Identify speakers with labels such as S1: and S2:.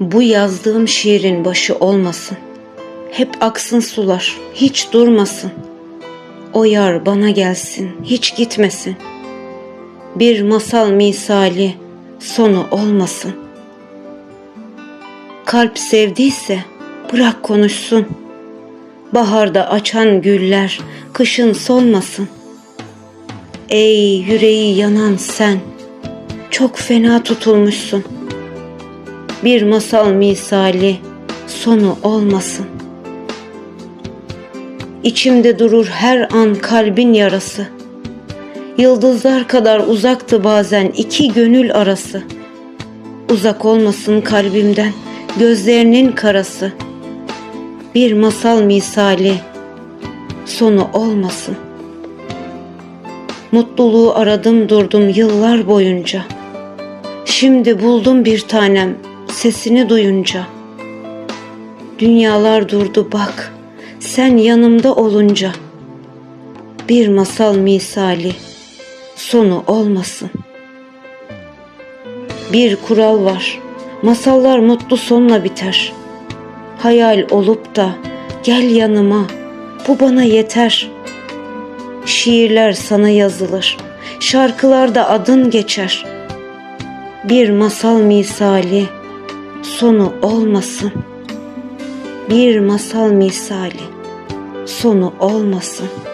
S1: Bu yazdığım şiirin başı olmasın. Hep aksın sular, hiç durmasın. O yar bana gelsin, hiç gitmesin. Bir masal misali sonu olmasın. Kalp sevdiyse bırak konuşsun. Baharda açan güller kışın solmasın. Ey yüreği yanan sen, çok fena tutulmuşsun.'' bir masal misali sonu olmasın. İçimde durur her an kalbin yarası. Yıldızlar kadar uzaktı bazen iki gönül arası. Uzak olmasın kalbimden gözlerinin karası. Bir masal misali sonu olmasın. Mutluluğu aradım durdum yıllar boyunca. Şimdi buldum bir tanem sesini duyunca. Dünyalar durdu bak, sen yanımda olunca. Bir masal misali, sonu olmasın. Bir kural var, masallar mutlu sonla biter. Hayal olup da gel yanıma, bu bana yeter. Şiirler sana yazılır, şarkılarda adın geçer. Bir masal misali, sonu olmasın. Bir masal misali sonu olmasın.''